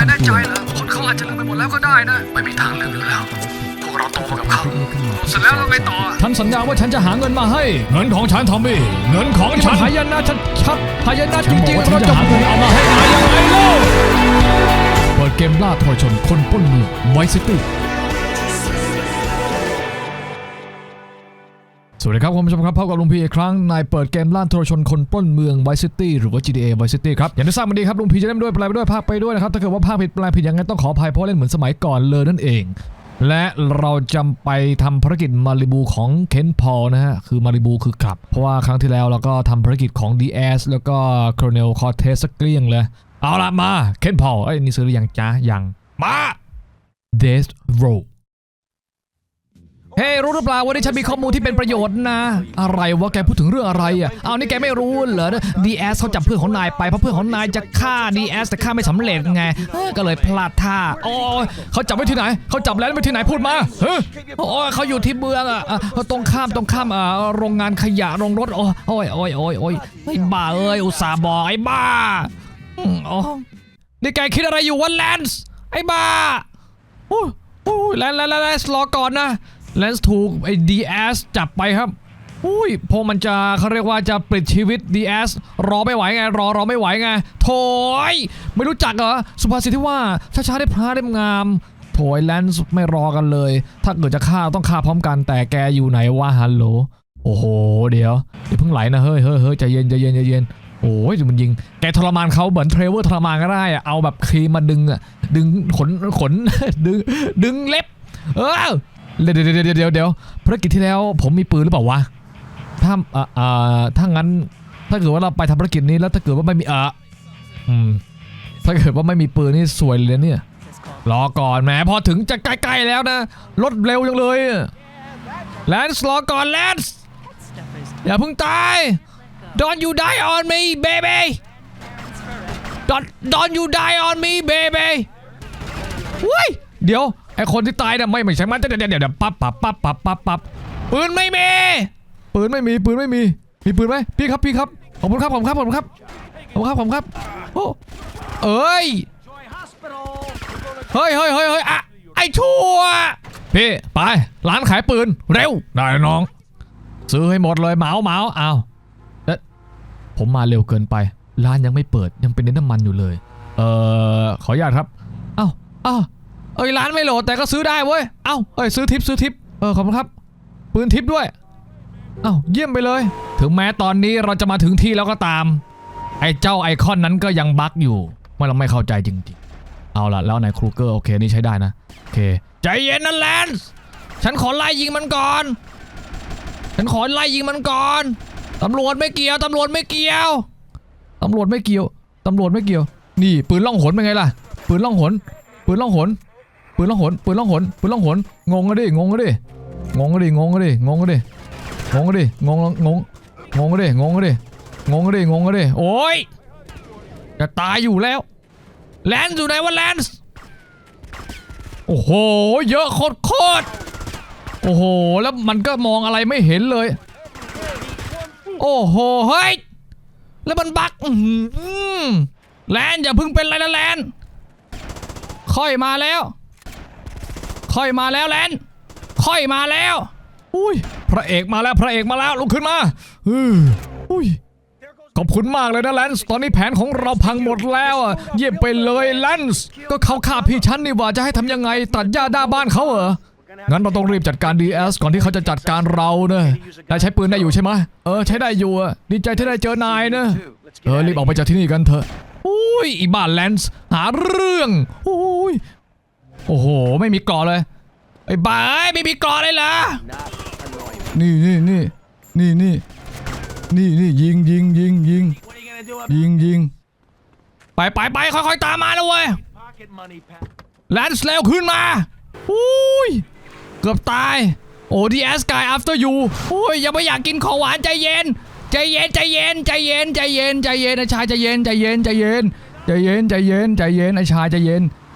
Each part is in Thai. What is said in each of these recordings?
แต่แน่ใจตัวเหรอคนเขาอาจจะลืมไปหมดแล้วก็ได้นะ ไม่มีทางลืมอยู่แล้ว พวกเราโตมากับเขาเสร็จแล้วเราไงต่อฉันสัญญาว่าฉันจะหาเงินมาให้ เงินของฉันทอมมี่เงินของฉันหายนะชัดชัดหายนะจริงๆเราจะเอามาให้นายยังไงเล่าเปิดเกมล่าทรชนคนปล้นเมืองไวซิตี้ สวัสดีครับคุณผู้ชมครับพบกับลุงพีอีกครั้งในเปิดเกมล่าโทรชนคนปล้นเมืองไวซิตี้หรือว่า GTA Vice City ครับ อย่างที่ทราบมาดีครับลุงพีจะเล่นด้วยแปลไปด้วยภาคไปด้วยนะครับ ถ้าเกิดว่าภาคผิดแปลผิดยังไงต้องขออภัยเพราะเล่นเหมือนสมัยก่อนเลยนั่นเอง และเราจะไปทำภารกิจมาริบูของเคนพอลนะฮะ คือมาริบูคือกลับ เพราะว่าครั้งที่แล้วเราก็ทำภารกิจของ DS แล้วก็โครเนลคอร์เทสสักเกลี้ยงเลย เอาละมาเคนพอลเอ้ยนี่ซื้อหรือยังจ้ายังมา Death Row เฮ้รู้หรือเปล่าวันนี้ฉันมีข้อมูลที่เป็นประโยชน์นะ อะไรวะแกพูดถึงเรื่องอะไรอะเอานี่แกไม่รู้เหรอ DS เขาจับเพื่อนของนายไปเพราะเพื่อนของนายจะฆ่า DS แต่ฆ่าไม่สำเร็จไงก็เลยพลาดท่าโอ้เขาจับไว้ที่ไหนเขาจับแล้วไว้ที่ไหนพูดมาเฮ้ยโอ้ยเขาอยู่ที่เมืองอะตรงข้ามตรงข้ามอ่าโรงงานขยะโรงรถโอ้ยโอ้ยโอ้ยโอ้ยโอ้ยไอ้บ้าเอ้ยอุตส่าห์บอกไอ้บ้าอ๋อนี่แกคิดอะไรอยู่วะแลนส์ไอ้บ้าโอ้ยโอ้แลนแลนแลนแลนรอก่อนนะ แลนถูกไอ้ดีเอสจับไปครับอุ้ยพอมันจะเขาเรียกว่าจะปลิดชีวิตดีเอสรอไม่ไหวไง รอรอไม่ไหวไงโถยไม่รู้จักเหรอ สุภาษิตที่ว่าช้าๆได้พระได้งามโถยแลนส์ไม่รอกันเลย ถ้าเกิดจะฆ่าต้องฆ่าพร้อมกันแต่แกอยู่ไหนวะฮัลโหลโอ้โห เดี๋ยวเดี๋ยวเพิ่งไหลนะเฮ้ยเฮ้ยเฮ้ยใจเย็นใจเย็นใจเย็นโอ้ยมันยิง แกทรมานเขาเหมือนเทรเวอร์ทรมานก็ได้อะเอาแบบครีมมาดึงอะดึงขนขนดึงดึงเล็บ เออ เดี๋ยวเดี๋ยวเดี๋ยวเดี๋ยวภารกิจที่แล้วผมมีปืนหรือเปล่าวะ ถ้าอ่าอ่าถ้างั้น ถ้าเกิดว่าเราไปทำภารกิจนี้แล้วถ้าเกิดว่าไม่มีเอะอืม ถ้าเกิดว่าไม่มีปืนนี่สวยเลยเนี่ย รอก่อนแหมพอถึงจะใกล้ๆแล้วนะ รถเร็วจังเลยแลนส์รอก่อนแลนส์อย่าเพิ่งตาย Don't you die on me baby Don't Don't you die on me baby อุ้ยเดี๋ยว ไอคนที่ตายน่ะไม่ไม่ใช่มันเดี๋ยวเดี๋ยวเดี๋ยวปั๊บปั๊บปั๊บปั๊บปั๊บปั๊บปืนไม่มีปืนไม่มีปืนไม่มีมีปืนไหมพี่ครับพี่ครับขอบคุณครับขอบคุณครับขอบคุณครับขอบคุณครับขอบคุณครับโอ้เอ้ยเฮ้ยเฮ้ยเฮ้ยเฮ้ยอะไอชั่วพี่ไปร้านขายปืนเร็วได้น้อง ซื้อให้หมดเลยเหมาเหมาเอาแล้วผมมาเร็วเกินไป ร้านยังไม่เปิดยังเป็นเน้นน้ำมันอยู่เลย เอ่อขออนุญาตครับเอ้าเอ้า เอ้ยร้านไม่โหลดแต่ก็ซื้อได้เว้ย เอ้าเอ้ยซื้อทิปซื้อทิปเออขอบคุณครับ ปืนทิปด้วย เอ้าเยี่ยมไปเลย ถึงแม้ตอนนี้เราจะมาถึงที่แล้วก็ตาม ไอ้เจ้าไอคอนนั้นก็ยังบั๊กอยู่ไม่เราไม่เข้าใจจริงๆ เอาละแล้วไหนครูเกอร์โอเคนี่ใช้ได้นะโอเคใจเย็นนะแลนส์ฉันขอไล่ยิงมันก่อน ฉันขอไล่ยิงมันก่อนตำรวจไม่เกี่ยวตำรวจไม่เกี่ยวตำรวจไม่เกี่ยวตำรวจไม่เกี่ยว นี่ปืนล่องหนเป็นไงล่ะ ปืนล่องหนปืนล่องหน ปืนล่องหนปืนล่องหนปืนล่องหนงงกันดิงงกันดิงงกันดิงงกันดิงงกันดิงงกันดิงงงงงงกันดิงงกันดิงงกันดิงงกันดิโอ้ยจะตายอยู่แล้วแลนส์อยู่ไหนวะแลนส์โอ้โหเยอะโคตรโคตรโอ้โหแล้วมันก็มองอะไรไม่เห็นเลย โอ้โหเฮ้ยแล้วมันบักแลนอย่าพึ่งเป็นไรนะแลนค่อยมาแล้ว ค่อยมาแล้วแลนค่อยมาแล้ว อุ้ย พระเอกมาแล้วพระเอกมาแล้วลุกขึ้นมาอืออุ้ยขอบคุณมากเลยนะแลนส์ตอนนี้แผนของเราพังหมดแล้วอะเยี่ยมไปเลยแลนส์ก็เขาฆ่าพี่ฉันนี่ว่าจะให้ทำยังไง ตัดหญ้าด้าบ้านเขาเหรองั้นเราต้องรีบจัดการ DS ก่อนที่เขาจะจัดการเราเนอะนายใช้ปืนได้อยู่ใช่ไหมเออ ใช้ได้อยู่อะดีใจที่ได้เจอนายเนอะเออรีบออกไปจากที่นี่กันเถอะอุ้ยอีบ้านแลนส์หาเรื่องอุ้ย โอ้โห ไม่มีกราะเลยไอ้บ้าไม่มีกราะเลยเหรอนี่นี่นี่นี่นี่นี่นี่ยิงยิงยิงยิงยิงยิงไปไปไปค่อยๆตามมาแล้วเว้ยแลนส์เร็วขึ้นมาอุ้ยเกือบตายโอ้ดีเอสกาย after you โอ้ยยังไม่อยากกินของหวานใจเย็นใจเย็นใจเย็นใจเย็นใจเย็นใจเย็นไอ้ชายใจเย็นใจเย็นใจเย็นใจเย็นใจเย็นใจเย็นไอ้ชายใจเย็น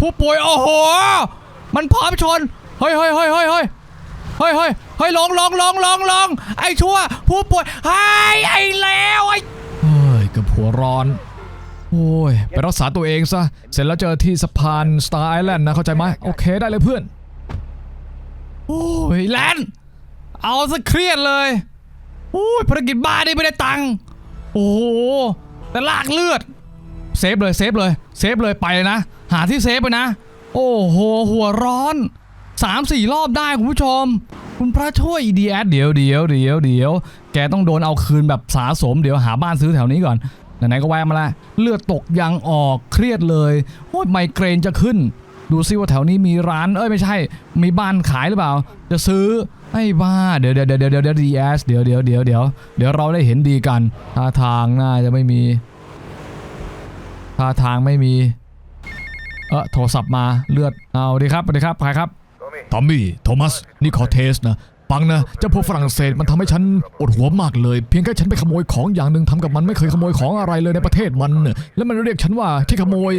ผู้ป่วยโอ้โห มันพร้อมชน เฮ้ยเฮ้ยเฮ้ยเฮ้ยเฮ้ยเฮ้ยเฮ้ยเฮ้ยลงลงลงลงลงไอ้ชั่ว ผู้ป่วยไอ้ไอ้แล้วไอ้เฮ้ยกับหัวร้อน โอ้ย ไปรักษาตัวเองซะ เสร็จแล้วเจอที่สะพาน Star Island นะ เข้าใจไหมโอเคได้เลยเพื่อน โอ้ยแลนด์เอาซะเครียดเลยโอ้ยภารกิจบ้านี่ไม่ได้ตังค์โอ้โหแต่ลากเลือด เซฟเลยเซฟเลยเซฟเลยไปเลยนะ หาที่เซฟไปนะ โอ้โหหัวร้อนสามสี่รอบได้คุณผู้ชม คุณพระช่วยดีแอดเดี๋ยวเดี๋ยวเดี๋ยวเดี๋ยวแกต้องโดนเอาคืนแบบสาสมเดี๋ยวหาบ้านซื้อแถวนี้ก่อนไหนๆก็แวะมาล้วเลือดตกยังออกเครียดเลยโอ้ยไมเกรนจะขึ้น ดูซิว่าแถวนี้มีร้านเอ้ยไม่ใช่ มีบ้านขายหรือเปล่า จะซื้อไอ้บ้าเดี๋ยวเดี๋ยวเดี๋ยวเดี๋ยวเดี๋ยวดีแอสเดี๋ยวเดี๋ยวเดี๋ยวเดี๋ยวเดี๋ยวเราได้เห็นดีกันท่าทางน่าจะไม่มี ท่าทางไม่มี เออโทรศัพท์มาเลือดเอาดีครับสวัสดีครับใครครับทอมมี่โทมัสนี่ขอเทสนะฟังนะเจ้าพวกฝรั่งเศสมันทำให้ฉันปวดหัวมากเลย เพียงแค่ฉันไปขโมยของอย่างหนึ่งทำกับมันไม่เคยขโมยของอะไรเลยในประเทศมัน แล้วมันเรียกฉันว่าที่ขโมย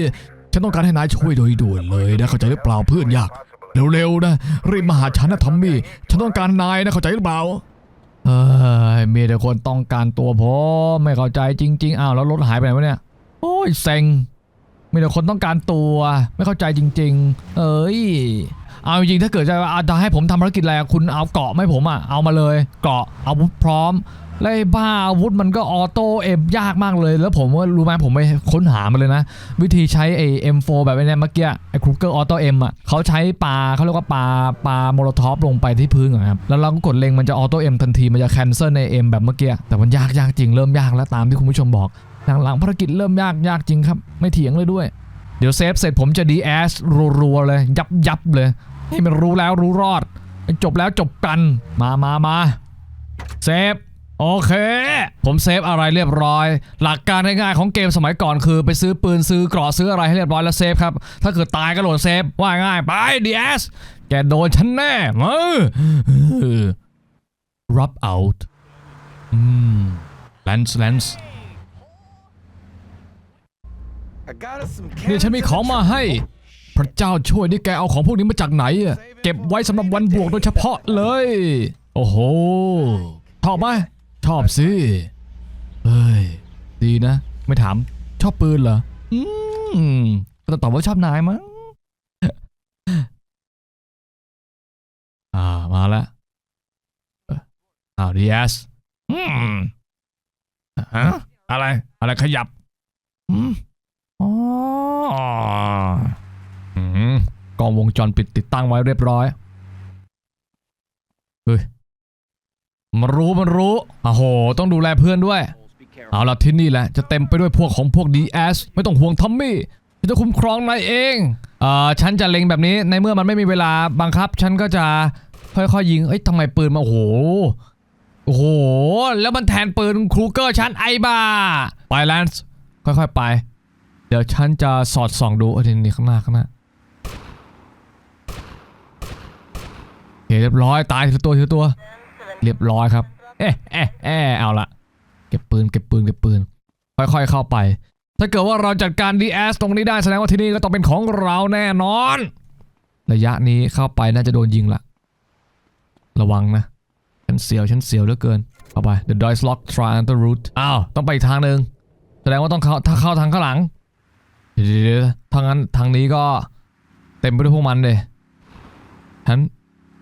ฉันต้องการให้นายช่วยโดยด่วนเลยนะเข้าใจหรือเปล่าเพื่อนยากเร็วๆนะรีบมาหาฉันนะทอมมี่ฉันต้องการนายนะเข้าใจหรือเปล่าเอ้ยมีแต่คนต้องการตัวผมไม่เข้าใจจริง ๆอ้าวแล้วรถหายไปไหนวะเนี่ย โอ้ยเซ็งมีแต่คนต้องการตัวไม่เข้าใจจริง ๆ เอ้ยเอาจริงถ้าเกิดจะอาจะให้ผมทำภารกิจอะไรคุณเอาเกาะไม่ผมอะเอามาเลยเกาะอาวุธพร้อมแล้วไอ้บ้าอาวุธมันก็ออโต้เอ็มยากมากเลย แล้วผมว่ารู้ไหมผมไปค้นหามาเลยนะ วิธีใช้ไอ้ M4 แบบไอ้เนี่ยเมื่อกี้ไอ้ครูเกอร์ออโต้เอ็มอะเขาใช้ปลาเขาเรียกว่าปลาปลาโมโลท็อฟลงไปที่พื้นก่อนครับแล้วเราก็กดเล็งมันจะออโต้เอ็มทันทีมันจะแคนเซิลในเอ็มแบบเมื่อกี้แต่มันยากยากจริงเริ่มยากแล้วตามที่คุณผู้ชมบอก หลังๆภารกิจเริ่มยากยากจริงครับ ไม่เถียงเลยด้วย เดี๋ยวเซฟเสร็จผมจะดีแอสรัวๆเลย ยับยับๆเลย ให้มันรู้แล้วรู้รอด จบแล้วจบกัน มามามาเซฟโอเค ผมเซฟอะไรเรียบร้อย หลักการง่ายๆของเกมสมัยก่อนคือ ไปซื้อปืนซื้อเกราะซื้ออะไรให้เรียบร้อยแล้วเซฟครับ ถ้าเกิดตายก็โหลดเซฟว่าง่ายไปดีแอสแกโดนฉันแน่มารับ out อืม lens lens นี่ฉันมีของมาให้ พระเจ้าช่วยนี่แกเอาของพวกนี้มาจากไหนอะเก็บไว้สำหรับวันบวกโดยเฉพาะเลย โอ้โหชอบไหมชอบสิเฮ้ยดีนะ ไม่ถามชอบปืนเหรออืมแต่ตอบว่าชอบนายมั้งอ่ามาแล้วอ้าวดีเอสอืมฮะอะไร อะไรขยับอืม กล้องวงจรปิดติดตั้งไว้เรียบร้อย เฮ้ย มันรู้มันรู้โอ้โห ต้องดูแลเพื่อนด้วย เอาละที่นี่แหละ จะเต็มไปด้วยพวกของพวก DS ไม่ต้องห่วงทอมมี่ฉันจะคุ้มครองนายเองเอ่อฉันจะเล็งแบบนี้ในเมื่อมันไม่มีเวลาบังคับ ฉันก็จะค่อยๆยิง เอ้ยทำไมปืนมาโอ้โหโอ้โห แล้วมันแทนปืนครูเกอร์ฉันไอ้บ้า ไปแลนส์ค่อยๆไป เดี๋ยวฉันจะสอดส่องดูเออนี่ข้างหน้าข้างหน้าโอเคเรียบร้อยตายทีละตัวทีละตัว เรียบร้อยครับ เอ๊ะเอ๊ะเอ๊ะเอาละเก็บปืนเก็บปืนเก็บปืน ค่อยๆเข้าไป ถ้าเกิดว่าเราจัดการ DS ตรงนี้ได้แสดงว่าที่นี่ก็ต้องเป็นของเราแน่นอน ระยะนี้เข้าไปน่าจะโดนยิงละ ระวังนะ ฉันเสียวฉันเสียวเหลือเกินเข้าไป The door is locked try another route อ้าว ต้องไปอีกทางหนึ่งแสดงว่าต้องเข้าถ้าเข้าทางข้างหลัง เดี๋ยวทางนั้นทางนี้ก็เต็มไปด้วยพวกมันเลยฉัน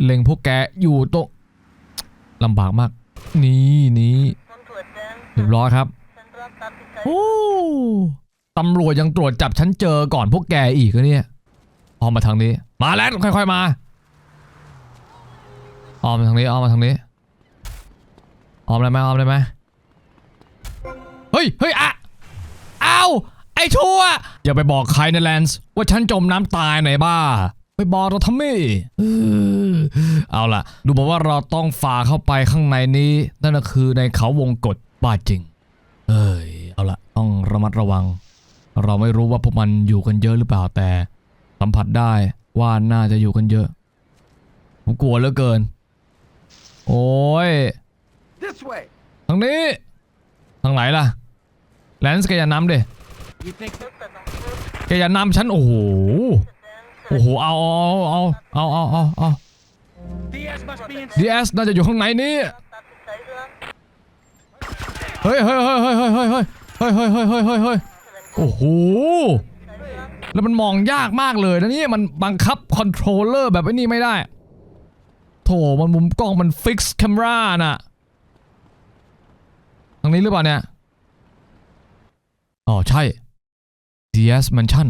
เล็งพวกแกอยู่ตรงลำบากมาก นี่นี่เรียบร้อยครับโอ้ตำรวจยังตรวจจับฉันเจอก่อนพวกแกอีกเหรอเนี่ยอ้อมมาทางนี้ มาแล้วค่อยๆมาอ้อมมาทางนี้อ้อมมาทางนี้อ้อมได้ไหมอ้อมได้ไหมเฮ้ยเฮ้ยอะ ไอ้ชั่ว อย่าไปบอกใครนะแลนส์ว่าฉันจมน้ำตายไหนบ้า ไปบอกเราทำไมเออเอาล่ะ ดูเหมือนว่าเราต้องฝ่าเข้าไปข้างในนี้ นั่นก็คือในเขาวงกฏบ้าจริง เอ้ยเอาละต้องระมัดระวัง เราไม่รู้ว่าพวกมันอยู่กันเยอะหรือเปล่าแต่ สัมผัสได้ว่าน่าจะอยู่กันเยอะ ผมกลัวเหลือเกิน โอ้ย This way. ทางนี้ ทางไหนล่ะ แลนส์แกอย่านำดิ You think แกอย่านำฉันโอ้โหโอ้โหเอาเอาเอาเอาเอาเอาเอา Diaz must be in ดีเอสน่าจะอยู่ข้างในนี้เฮ้ยเฮ้ยเฮ้ยเฮ้ยเฮ้ยเฮ้ยเฮ้ยเฮ้ยเฮ้ยเฮ้ยเฮ้ยเฮ้ยเฮ้ยโอ้โหแล้วมันมองยากมากเลยนะนี่มันบังคับคอนโทรลเลอร์แบบไอ้นี่ไม่ได้โถมันมุมกล้องมันฟิกซ์แคมราน่ะทางนี้หรือเปล่าเนี่ยอ๋อใช่ DS Mansion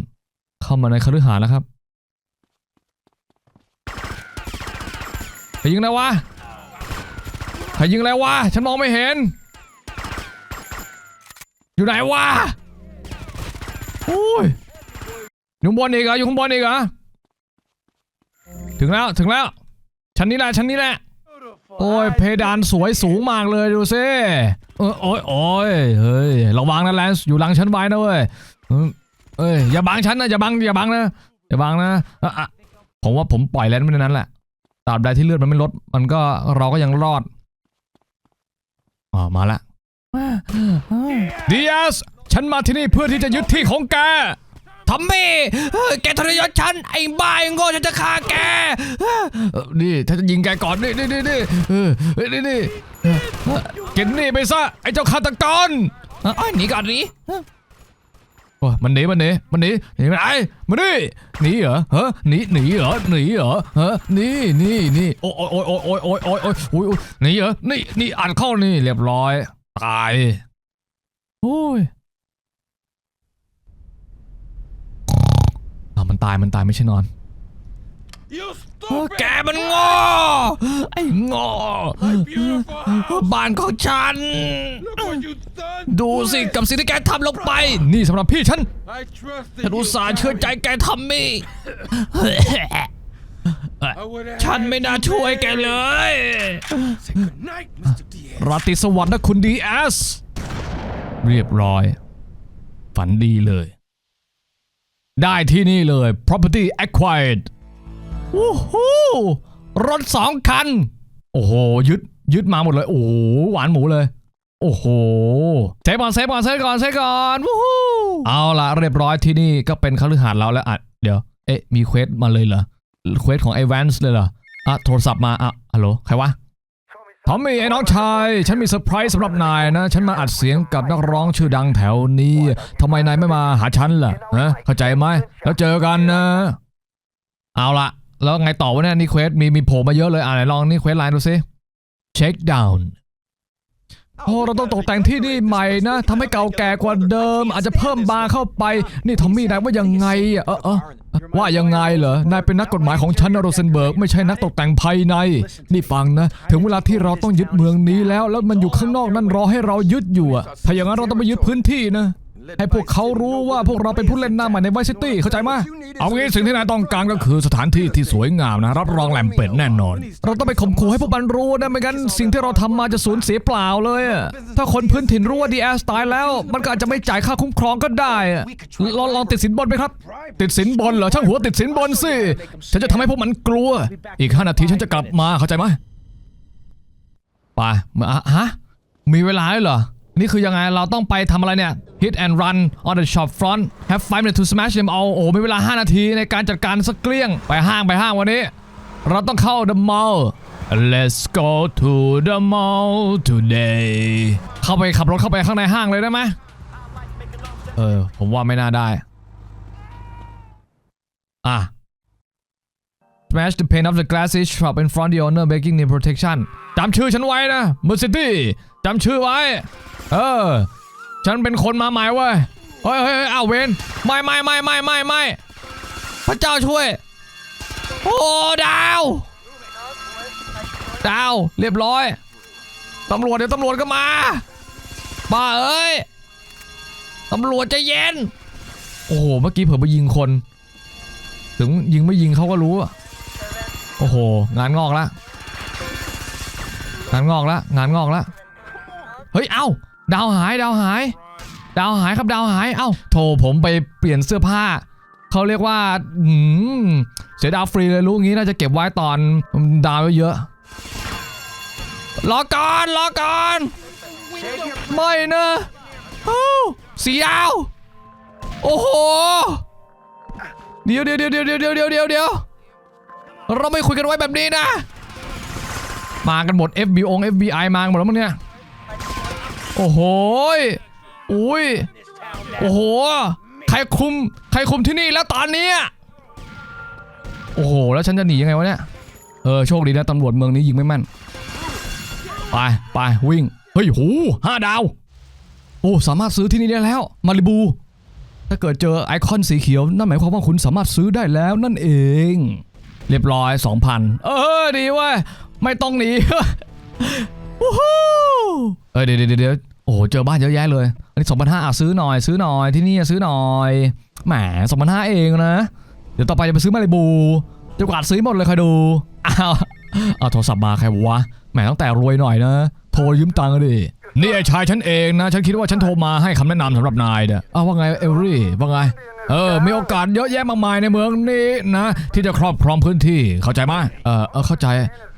เข้ามาในคฤหาสน์แล้วครับใครยิงอะวะใครยิงอะไรวะ ฉันมองไม่เห็น อยู่ไหนวะโอ้ยอยู่บนอีกเหรออยู่ข้างบนอีกเหรอถึงแล้วถึงแล้ว ชั้นนี้แหละชั้นนี้แหละโอ้ยเพดานสวยสูงมากเลยดูซิเออโอ้ยโอ้ยเฮ้ยระวังนะแลนส์อยู่หลังฉันไว้นะเว้ย เอ้ยอย่าบังฉันนะอย่าบังอย่าบังนะอย่าบังนะอะะผมว่าผมปล่อยแลนส์ไว้ในนั้นแหละตราบใดที่เลือดมันไม่ลด มันก็เราก็ยังรอดอ๋อมาละดิอสฉันมาที่นี่เพื่อที่จะยึดที่ของแกทอมมี่เฮ้แกทรยศฉัน ไอ้บ้าไอ้โง่ฉันจะฆ่าแกนี่ถ้าจะยิงแกก่อนนี่นี่นี่นี่เออเฮ้นี่นี่เก็บนี่ไปซะ ไอ้เจ้าฆาตกรอ้ยหนีก่อนหนี โอ้ยมันหนีมันหนีมันหนีหนีไปไหนมันหนีหนีเหรอเฮ้หนีหนีเหรอหนีเหรอเฮ้นี่นี่นี่โอ้ยโอ้ยโอ้ยโอ้ยโอ้ยโอ้ยโอ้ยโอ้ยหนีเหรอนี่นี่อ่านเข้านี่เรียบร้อยตายโอ้ยอะมันตายมันตายไม่ใช่นอน You เออ stupid. แกมันงอไอ้งอ Beautiful house. บ้านของฉัน Look what you've done. ดูสิกับสิ่งที่แกทำลงไป นี่สำหรับพี่ฉัน I trusted ฉันอุ you. ตส่าห์เชื่อใจ Harry. แกทำมี่ I would've ฉัน had ไม่น่า you ช่วย dead. แกเลย Say good night, Mr. Diaz. ราตรีสวัสดิ์นะคุณดีเอส เรียบร้อย ฝันดีเลย ได้ที่นี่เลย property acquired โอ้โหรถสองคัน โอ้โห ยึด ยึดมาหมดเลย โอ้โห หวานหมูเลย โอ้โหเซฟก่อนเซฟก่อนเซฟก่อนเซฟก่อนวู้ฮู้เอาละเรียบร้อยที่นี่ก็เป็นคฤหาสน์เราแล้วอะเดี๋ยว เอ๊ะ มีเควสมาเลยเหรอ เควสของไอแวนส์เลยเหรอ อะ โทรศัพท์มา อะ ฮัลโหล ใครวะทอมมี่ไอ้น้องชาย ฉันมีเซอร์ไพรส์สำหรับนายนะ ฉันมาอัดเสียงกับนักร้องชื่อดังแถวนี้ทำไมนายไม่มาหาฉันล่ะฮะเข้าใจไหม แล้วเจอกันนะ เอาละ แล้วไงต่อวะเนี่ยนี่เควสมีมีโผล่มาเยอะเลยอ่าไหนลองนี่เควสไลน์ดูสิเช็คดาวน์โอ้เราต้องตกแต่งที่นี่ใหม่นะทำให้เก่าแก่กว่าเดิม อาจจะเพิ่มบาร์เข้าไป นี่ทอมมี่นายว่ายังไงอะเออเออว่ายังไงเหรอนายเป็นนักกฎหมายของฉันนะโรเซนเบิร์กไม่ใช่นักตกแต่งภายใน นี่ฟังนะ ถึงเวลาที่เราต้องยึดเมืองนี้แล้ว แล้วมันอยู่ข้างนอกนั่นรอให้เรายึดอยู่อะถ้าอย่างนั้นเราต้องไปยึดพื้นที่นะ ให้พวกเขารู้ว่าพวกเราเป็นผู้เล่นหน้าใหม่ในไวซิตี้เข้าใจไหมเอางี้สิ่งที่นายต้องการก็คือสถานที่ที่สวยงามนะ รับรองแหลมเป็ดแน่นอน เราต้องไปข่มขู่ให้พวกมันรู้นะไม่งั้นสิ่งที่เราทำมาจะสูญเสียเปล่าเลยถ้าคนพื้นถิ่นรู้ว่าดีแอสตายแล้ว มันก็อาจจะไม่จ่ายค่าคุ้มครองก็ได้ลองลองติดสินบนไหมครับ ติดสินบนเหรอช่างหัวติดสินบนสิฉันจะทำให้พวกมันกลัว อีกห้านาทีฉันจะกลับมาเข้าใจไหมไปมาฮะมีเวลาด้วยเหรอ นี่คือยังไงเราต้องไปทำอะไรเนี่ย hit and run on the shop front have five minutes to smash them all โอ้โหมีเวลา 5 นาทีในการจัดการสักเกลี้ยง ไปห้างไปห้างวันนี้ เราต้องเข้า the mall let's go to the mall today เข้าไปขับรถเข้าไปข้างในห้างเลยได้ไหมเออ ผมว่าไม่น่าได้ อะ Smash the pane of the glass each shop in front of the owner making the protection จำชื่อฉันไว้นะ Mercedes จำชื่อไว้ เออ ฉันเป็นคนมาใหม่เว้ย เฮ้ยเฮ้ยเฮ้ยอ้าวเวนไม่ไม่ไม่ไม่ไม่ไม่พระเจ้าช่วย โอ้ดาว ดาว เรียบร้อย ตำรวจเดี๋ยวตำรวจก็มาบ้าเอ้ย ตำรวจใจเย็น โอ้โห เมื่อกี้เผื่อไปยิงคน ถึงยิงไม่ยิงเขาก็รู้อะโอ้โห งานงอกละ งานงอกละ งานงอกละ เฮ้ย เอ้า ดาวหาย ดาวหาย ดาวหายครับ ดาวหาย เอ้าโถผมไปเปลี่ยนเสื้อผ้า เขาเรียกว่าเสียดาวฟรีเลยรู้งี้น่าจะเก็บไว้ตอนดาวเยอะๆรอก่อนรอก่อน ไม่นะเอ้าสีดาว โอ้โห เดี๋ยวเดี๋ยวเดี๋ยวเดี๋ยวเดี๋ยวเดี๋ยวเดี๋ยวเดี๋ยวเราไม่คุยกันไว้แบบนี้นะ มากันหมด FBI FBI มากันหมดแล้วมั้งเนี่ย โอ้โหอุ้ยโอ้โห ใครคุม ใครคุมที่นี่แล้วตอนนี้โอ้โห แล้วฉันจะหนียังไงวะเนี่ย เออ โชคดีนะตำรวจเมืองนี้ยิงไม่แม่น ไป ไป วิ่ง เฮ้ย หูห้าดาว โอ้ สามารถซื้อที่นี่ได้แล้ว มาริบู ถ้าเกิดเจอไอคอนสีเขียว นั่นหมายความว่าคุณสามารถซื้อได้แล้วนั่นเอง เรียบร้อย 2,000 เออ ดีเว้ยไม่ต้องหนีวู้ฮู้เอ้ยเดี๋ยวเดี๋ยวเดี๋ยว อ้โหเจอบ้านเยอะแยะเลยอันนี้2,500อะซื้อหน่อยซื้อหน่อยที่นี่ซื้อหน่อยแหมสองพันห้าเองนะ เดี๋ยวต่อไปจะไปซื้อมาริบูจะกวาดซื้อหมดเลยคอยดูอ้าวเอาโทรศัพท์มาใครวะแหมตั้งแต่รวยหน่อยนะ โทรยืมตังค์ดิ นี่ไอ้ชายฉันเองนะ ฉันคิดว่าฉันโทรมาให้คำแนะนำสำหรับนายเด้ออ้าวว่าไงเอลลี่ว่าไง เออ มีโอกาสเยอะแยะมากมายในเมืองนี้นะ ที่จะครอบครองพื้นที่เข้าใจไหมเออเออเข้าใจ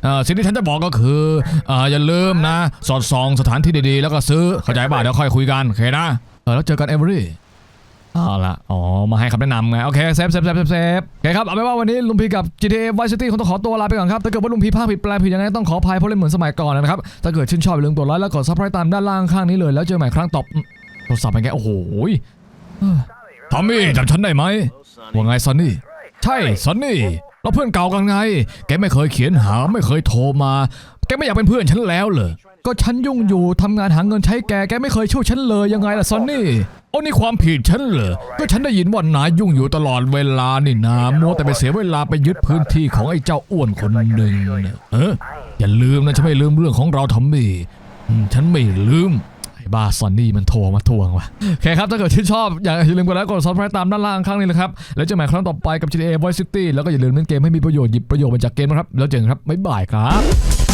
เออสิ่งที่ฉันจะบอกก็คือเอออย่าลืมนะ สอดส่องสถานที่ดีๆ แล้วก็ซื้อเข้าใจป่ะเดี๋ยวค่อยคุยกันโอเคนะเออแล้วเจอกันเอลลี่ เอาละอ๋อ มาให้คำแนะนำไง โอเค เซฟเซฟเซฟเซฟเซฟโอเคครับ เอาเป็นว่าวันนี้ลุงพีกับ GTA Vice City คงต้องขอตัวลาไปก่อนครับ ถ้าเกิดว่าลุงพีพลาดผิดแปลผิดยังไงต้องขออภัยเพราะเล่นเหมือนสมัยก่อนนะครับ ถ้าเกิดชื่นชอบอย่าลืมกดไลค์แล้วกดซับสไครต์ตามด้านล่างข้างนี้เลย แล้วเจอใหม่ครั้งต่อโทรศัพท์เป็นไง โอ้โหทอมมี่จำฉันได้ไหมว่าไงซันนี่ ใช่ ซันนี่ เราเพื่อนเก่ากันไง แกไม่เคยเขียนหาไม่เคยโทรมา แกไม่อยากเป็นเพื่อนฉันแล้วเหรอ ก็ฉันยุ่งอยู่ทำงานหาเงินใช้แก แกไม่เคยช่วยฉันเลยยังไงล่ะซันนี่โอ้นี่ความผิดฉันเหรอ ก็ฉันได้ยินว่านายยุ่งอยู่ตลอดเวลานี่นามัวแต่ไปเสียเวลาไปยึดพื้นที่ของไอ้เจ้าอ้วนคนหนึ่งเอออย่าลืมนะฉันไม่ลืมเรื่องของเราทอมมี่ฉันไม่ลืม บ้าซอนนี่มันโทรมาทวงว่ะโอเคครับ ถ้าเกิดชื่นชอบ อย่าลืมกดไลค์กดซับสไครต์ตามด้านล่างข้างนี้เลยครับ แล้วเจอกันใหม่ครั้งต่อไปกับ GTA Voice City แล้วก็อย่าลืมเล่นเกมให้มีประโยชน์หยิบประโยชน์มาจากเกมนะครับ แล้วเจอกันครับบ๊ายบายครับ